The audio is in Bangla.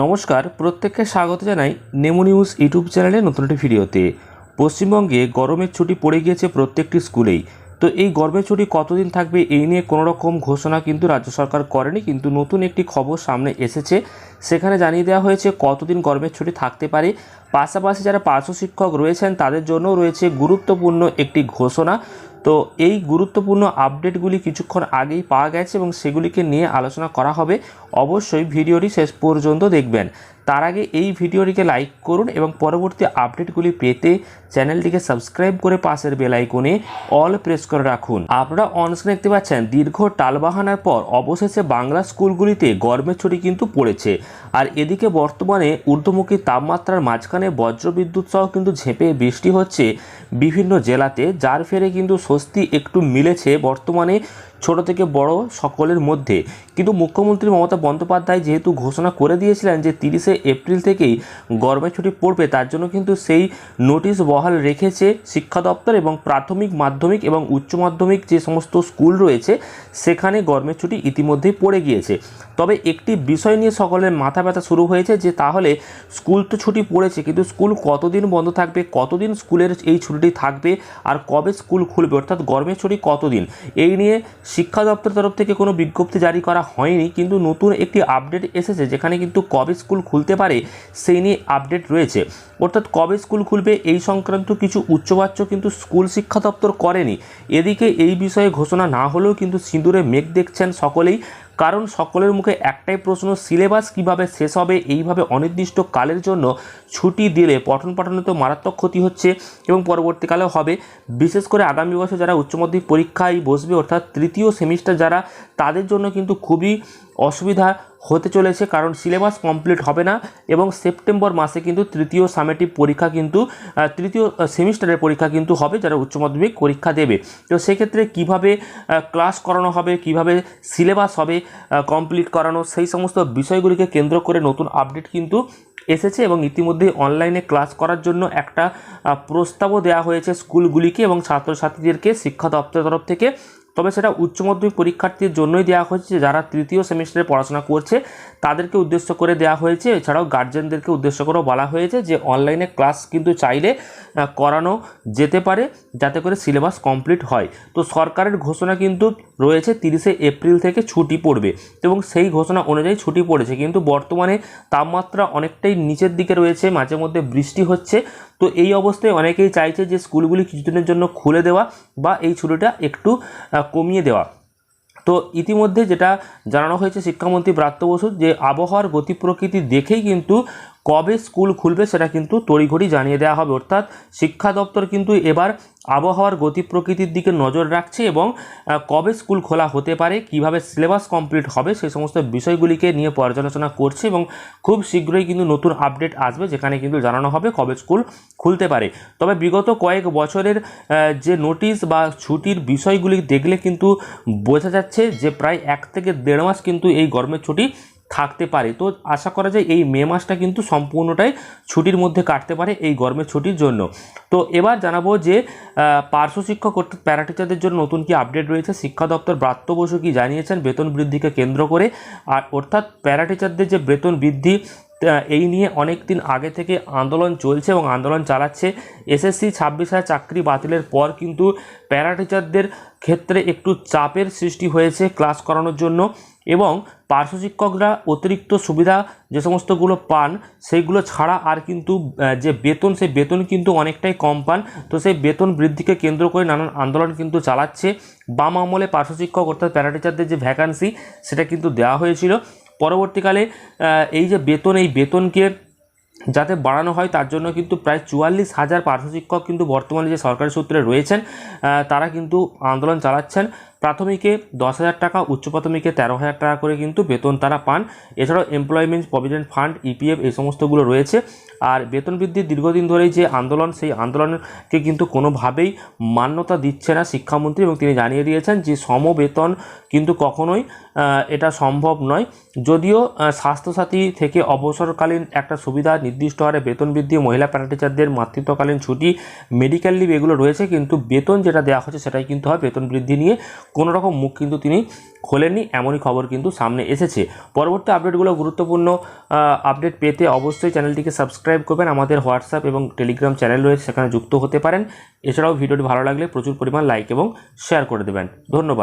নমস্কার, প্রত্যেককে স্বাগত জানাই নেমো নিউজ ইউটিউব চ্যানেলে নতুন একটি ভিডিওতে। পশ্চিমবঙ্গে গরমের ছুটি পড়ে গিয়েছে প্রত্যেকটি স্কুলেই। তো এই গরমের ছুটি কতদিন থাকবে এই নিয়ে কোনো রকম ঘোষণা কিন্তু রাজ্য সরকার করেনি, কিন্তু নতুন একটি খবর সামনে এসেছে। সেখানে জানিয়ে দেওয়া হয়েছে কতদিন গরমের ছুটি থাকতে পারে। পাশাপাশি যারা পার্শ্ব শিক্ষক রয়েছেন, তাদের জন্যও রয়েছে গুরুত্বপূর্ণ একটি ঘোষণা। তো এই গুরুত্বপূর্ণ আপডেটগুলি কিছুক্ষণ আগেই পাওয়া গেছে এবং সেগুলিকে নিয়ে আলোচনা করা হবে। অবশ্যই ভিডিওটি শেষ পর্যন্ত দেখবেন। তার আগে এই ভিডিওটিকে লাইক করুন এবং পরবর্তী আপডেটগুলি পেতে চ্যানেলটিকে সাবস্ক্রাইব করে পাশের বেল আইকনে অল প্রেস করে রাখুন। আপনারা অনস্ক্রিন দেখতে পাচ্ছেন, দীর্ঘ টালবাহানার পর অবশেষে বাংলা স্কুলগুলিতে গরমের ছুটি কিন্তু পড়েছে। আর এদিকে বর্তমানে ঊর্ধ্বমুখী তাপমাত্রার মাঝখানে বজ্রবিদ্যুৎ সহ কিন্তু ঝেঁপে বৃষ্টি হচ্ছে বিভিন্ন জেলাতে, যার ফেরে কিন্তু স্বস্তি একটু মিলেছে বর্তমানে ছোট থেকে বড় সকলের মধ্যে। কিন্তু মুখ্যমন্ত্রী মমতা বন্দ্যোপাধ্যায় যেহেতু ঘোষণা করে দিয়েছিলেন যে তিরিশে এপ্রিল থেকেই গরমের ছুটি পড়বে, তার জন্য কিন্তু সেই নোটিশ বহাল রেখেছে শিক্ষা দপ্তর এবং প্রাথমিক মাধ্যমিক এবং উচ্চ মাধ্যমিক যে সমস্ত স্কুল রয়েছে, সেখানে গরমের ছুটি ইতিমধ্যেই পড়ে গিয়েছে। তবে একটি বিষয় নিয়ে সকলের মাথা ব্যথা শুরু হয়েছে যে তাহলে স্কুল তো ছুটি পড়েছে, কিন্তু স্কুল কতদিন বন্ধ থাকবে, কতদিন স্কুলের এই ছুটিটি থাকবে, আর কবে স্কুল খুলবে? অর্থাৎ গরমের ছুটি কতদিন? এই নিয়ে শিক্ষা দপ্তর তরফ থেকে কোনো বিজ্ঞপ্তি জারি করা হয়নি, কিন্তু নতুন একটি আপডেট এসেছে যেখানে কিন্তু কবে স্কুল খুলতে পারে সেই নিয়ে আপডেট রয়েছে। অর্থাৎ কবে স্কুল খুলবে এই সংক্রান্ত কিছু উচ্চবাচ্য কিন্তু স্কুল শিক্ষা দপ্তর করেনি। এদিকে এই বিষয়ে ঘোষণা না হলেও কিন্তু সিঁদুরে মেঘ দেখছেন সকলেই। কারণ সকলের মুখে একটাই প্রশ্ন, সিলেবাস কীভাবে শেষ হবে, এইভাবে অনির্দিষ্ট কালের জন্য ছুটি দিলে পঠন পাঠনে তো মারাত্মক ক্ষতি হচ্ছে এবং পরবর্তীকালে হবে। বিশেষ করে আগামী বছর যারা উচ্চ মাধ্যমিক পরীক্ষায় বসবে, অর্থাৎ তৃতীয় সেমিস্টার যারা, তাদের জন্য কিন্তু খুবই অসুবিধা। হতে চলেছে, কারণ সিলেবাস কমপ্লিট হবে না এবং সেপ্টেম্বর মাসে কিন্তু তৃতীয় সামেটিভ পরীক্ষা কিন্তু তৃতীয় সেমিস্টারের পরীক্ষা কিন্তু হবে যারা উচ্চ মাধ্যমিক পরীক্ষা দেবে। তো সেক্ষেত্রে কীভাবে ক্লাস করানো হবে, কীভাবে সিলেবাস হবে কমপ্লিট করানো, সেই সমস্ত বিষয়গুলিকে কেন্দ্র করে নতুন আপডেট কিন্তু এসেছে এবং ইতিমধ্যে অনলাইনে ক্লাস করার জন্য একটা প্রস্তাবও দেওয়া হয়েছে স্কুলগুলিকে এবং ছাত্রছাত্রীদেরকে শিক্ষা দপ্তরের তরফ থেকে। তবে সেটা উচ্চ মাধ্যমিক পরীক্ষার্থীর জন্যই দেওয়া হয়েছে যারা তৃতীয় সেমিস্টারে পড়াশোনা করছে। তাদেরকে উদ্দেশ্য করে দেওয়া হয়েছে। এছাড়াও গার্জেনদেরকে উদ্দেশ্য করেও বলা হয়েছে যে অনলাইনে ক্লাস কিন্তু চাইলে করানো যেতে পারে, যাতে করে সিলেবাস কমপ্লিট হয়। তো সরকারের ঘোষণা কিন্তু রয়েছে তিরিশে এপ্রিল থেকে ছুটি পড়বে এবং সেই ঘোষণা অনুযায়ী ছুটি পড়েছে। কিন্তু বর্তমানে তাপমাত্রা অনেকটাই নিচের দিকে রয়েছে, মাঝে মধ্যে বৃষ্টি হচ্ছে। তো এই অবস্থায় অনেকেই চাইছে যে স্কুলগুলি কিছুদিনের জন্য খুলে দেওয়া বা এই ছুটিটা একটু কমিয়ে দেওয়া। তো ইতিমধ্যে যেটা জানানো হয়েছে শিক্ষামন্ত্রী ব্রাত্য বসু যে আবহাওয়ার গতি প্রকৃতি দেখেই কিন্তু কবে স্কুল খুলবে সেটা কিন্তু তড়িঘড়ি জানিয়ে দেওয়া হবে। অর্থাৎ শিক্ষা দপ্তর কিন্তু এবার আবহাওয়ার গতি প্রকৃতির দিকে নজর রাখছে এবং কবে স্কুল খোলা হতে পারে, কীভাবে সিলেবাস কমপ্লিট হবে সেই সমস্ত বিষয়গুলিকে নিয়ে পর্যালোচনা করছে এবং খুব শীঘ্রই কিন্তু নতুন আপডেট আসবে যেখানে কিন্তু জানানো হবে কবে স্কুল খুলতে পারে। তবে বিগত কয়েক বছরের যে নোটিশ বা ছুটির বিষয়গুলি দেখলে কিন্তু বোঝা যাচ্ছে যে প্রায় এক থেকে দেড় মাস কিন্তু এই গরমের ছুটি থাকতে পারে। তো আশা করা যায় এই মে মাসটা কিন্তু সম্পূর্ণটাই ছুটির মধ্যে কাটতে পারে এই গরমের ছুটির জন্য। তো এবার জানাব যে পার্শ্ব শিক্ষক অর্থাৎ প্যারা টিচারদের জন্য নতুন কি আপডেট রয়েছে? শিক্ষা দপ্তর ব্রাত্য বসু কি জানিয়েছেন? বেতন বৃদ্ধিকে কেন্দ্র করে। আর অর্থাৎ প্যারা টিচারদের যে বেতন বৃদ্ধি এই নিয়ে অনেক দিন আগে থেকে আন্দোলন চলছে এবং আন্দোলন চালাচ্ছে। এসএসসি ছাব্বিশ হাজার চাকরি বাতিলের পর কিন্তু প্যারা টিচারদের ক্ষেত্রে একটু চাপের সৃষ্টি হয়েছে ক্লাস করানোর জন্য এবং পার্শ্ব শিক্ষকরা অতিরিক্ত সুবিধা যে সমস্তগুলো পান, সেইগুলো ছাড়া আর কিন্তু যে বেতন, সেই বেতন কিন্তু অনেকটাই কম পান। তো সেই বেতন বৃদ্ধিকে কেন্দ্র করে নানান আন্দোলন কিন্তু চালাচ্ছে। বাম আমলে পার্শ্ব শিক্ষক অর্থাৎ প্যারাটিচারদের যে ভ্যাকান্সি সেটা কিন্তু দেওয়া হয়েছিল। পরবর্তীকালে এই যে বেতন, এই বেতনকে যাতে বাড়ানো হয়, তার জন্য কিন্তু প্রায় চুয়াল্লিশ হাজার পার্শ্ব শিক্ষক কিন্তু বর্তমানে যে সরকারি সূত্রে রয়েছেন তারা কিন্তু আন্দোলন চালাচ্ছেন। প্রাথমিকে দশ হাজার টাকা, উচ্চ প্রাথমিকে তেরো হাজার টাকা করে কিন্তু বেতন তারা পান। এছাড়াও এমপ্লয়মেন্ট প্রভিডেন্ট ফান্ড ইপিএফ এই সমস্তগুলো রয়েছে। আর বেতন বৃদ্ধির দীর্ঘদিন ধরেই যে আন্দোলন, সেই আন্দোলনকে কিন্তু কোনোভাবেই মান্যতা দিচ্ছে না শিক্ষামন্ত্রী এবং তিনি জানিয়ে দিয়েছেন যে সমবেতন কিন্তু কখনোই এটা সম্ভব নয়। যদিও স্বাস্থ্যসাথী থেকে অবসরকালীন একটা সুবিধা, নির্দিষ্ট হারে বেতন বৃদ্ধি, মহিলা প্যারাটিচারদের মাতৃত্বকালীন ছুটি মেডিকেল লিভ এগুলো রয়েছে, কিন্তু বেতন যেটা দেওয়া হচ্ছে সেটাই কিন্তু হয় বেতন বৃদ্ধি নিয়ে। কোনো রকম মুখ কিন্তু তিনি খোলেননি, এমনই খবর কিন্তু সামনে এসেছে। পরবর্তী আপডেটগুলো গুরুত্বপূর্ণ আপডেট পেতে অবশ্যই চ্যানেলটিকে সাবস্ক্রাইব করবেন। আমাদের হোয়াটসঅ্যাপ এবং টেলিগ্রাম চ্যানেল রয়েছে, সেখানে যুক্ত হতে পারেন। এছাড়াও ভিডিওটি ভালো লাগলে প্রচুর পরিমাণ লাইক এবং শেয়ার করে দেবেন। ধন্যবাদ।